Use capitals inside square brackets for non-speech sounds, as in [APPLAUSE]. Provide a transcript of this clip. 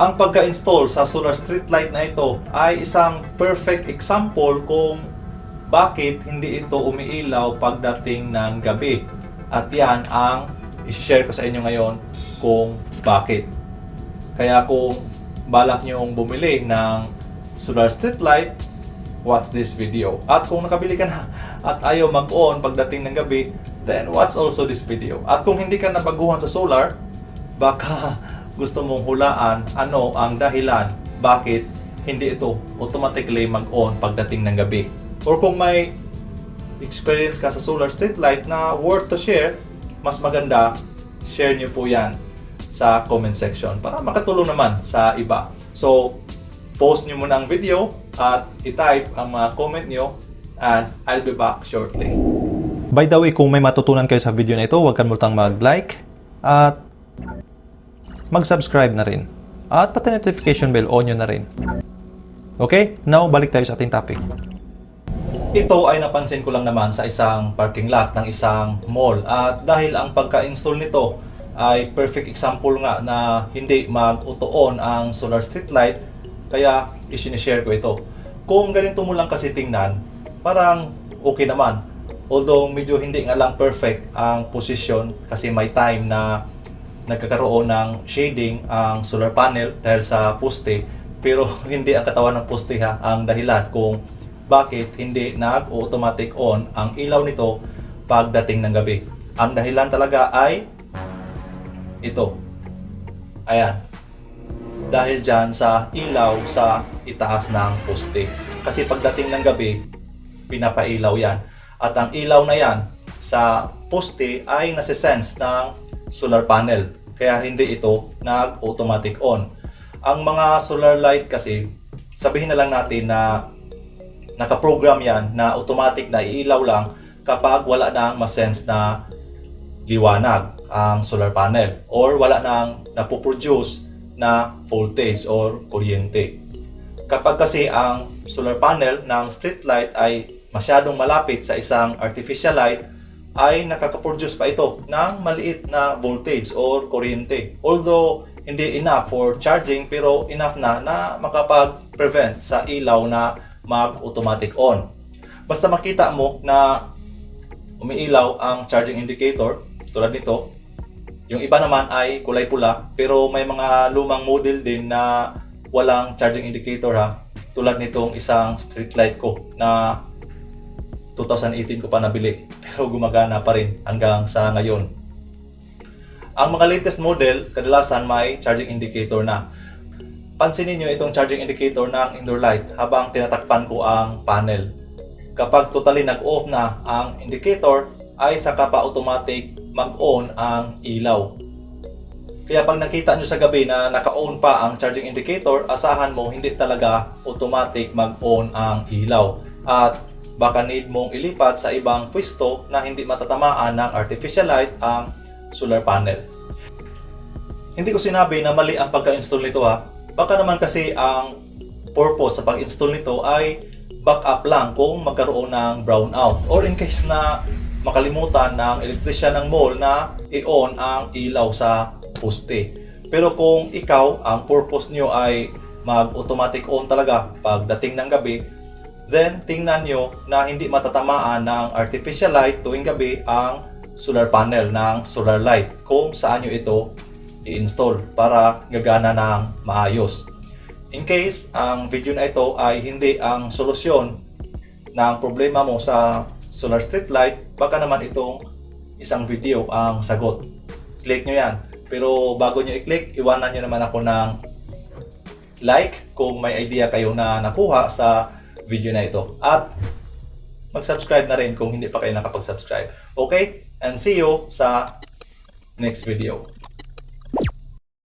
Ang pagka-install sa solar street light na ito ay isang perfect example kung bakit hindi ito umiilaw pagdating ng gabi. At yan ang isi-share ko sa inyo ngayon kung bakit. Kaya kung balak nyong bumili ng solar street light, watch this video. At kung nakabili ka na [LAUGHS] at ayaw mag-on pagdating ng gabi, then watch also this video. At kung hindi ka nabaguhan sa solar, baka gusto mong hulaan ano ang dahilan bakit hindi ito automatically mag-on pagdating ng gabi. Or kung may experience ka sa solar street light na worth to share, mas maganda, share nyo po yan sa comment section para makatulong naman sa iba. So, post nyo muna ang video at i-type ang mga comment nyo and I'll be back shortly. By the way, kung may matutunan kayo sa video na ito, huwag kamutang mag-like at mag-subscribe na rin. At pati notification bell on nyo na rin. Okay, now balik tayo sa ating topic. Ito ay napansin ko lang naman sa isang parking lot ng isang mall at dahil ang pagka-install nito ay perfect example nga na hindi mag-auto-on ang solar street light kaya isinishare ko ito. Kung ganito mo lang kasi tingnan, parang okay naman. Although medyo hindi nga lang perfect ang position kasi may time na nagkakaroon ng shading ang solar panel dahil sa poste pero [LAUGHS] hindi ang katawan ng poste ha ang dahilan kung bakit hindi nag-automatic on ang ilaw nito pagdating ng gabi. Ang dahilan talaga ay ito. Ayan. Dahil dyan sa ilaw sa itaas ng poste. Kasi pagdating ng gabi, pinapailaw yan. At ang ilaw na yan sa poste ay nasisense ng solar panel. Kaya hindi ito nag-automatic on. Ang mga solar light kasi, sabihin na lang natin na nakaprogram yan na automatic na iilaw lang kapag wala nang masense na liwanag ang solar panel or wala nang napoproduce na voltage or kuryente. Kapag kasi ang solar panel ng street light ay masyadong malapit sa isang artificial light, ay nakakaproduce pa ito ng maliit na voltage or kuryente. Although hindi enough for charging pero enough na na makapag-prevent sa ilaw na mag-automatic on. Basta makita mo na umiilaw ang charging indicator tulad nito, yung iba naman ay kulay pula pero may mga lumang model din na walang charging indicator ha. Tulad nitong isang street light ko na 2018 ko pa nabili pero gumagana pa rin hanggang sa ngayon. Ang mga latest model kadalasan may charging indicator na. Pansinin nyo itong charging indicator ng indoor light habang tinatakpan ko ang panel. Kapag totally nag-off na ang indicator ay saka pa automatic mag-on ang ilaw. Kaya pag nakita nyo sa gabi na naka-on pa ang charging indicator, asahan mo hindi talaga automatic mag-on ang ilaw. At baka need mong ilipat sa ibang pwesto na hindi matatamaan ng artificial light ang solar panel. Hindi ko sinabi na mali ang pagka-install nito ha. Baka naman kasi ang purpose sa pag-install nito ay backup lang kung magkaroon ng brownout or in case na makalimutan ng electrician ng mall na i-on ang ilaw sa poste. Pero kung ikaw, ang purpose nyo ay mag-automatic on talaga pagdating ng gabi, then tingnan nyo na hindi matatamaan ng artificial light tuwing gabi ang solar panel ng solar light kung saan nyo ito i-install para gagana ng maayos. In case ang video na ito ay hindi ang solusyon ng problema mo sa solar street light, baka naman itong isang video ang sagot. Click nyo yan. Pero bago nyo i-click, iwanan nyo naman ako ng like kung may idea kayo na nakuha sa video na ito. At mag-subscribe na rin kung hindi pa kayo nakapag-subscribe. Okay? And see you sa next video.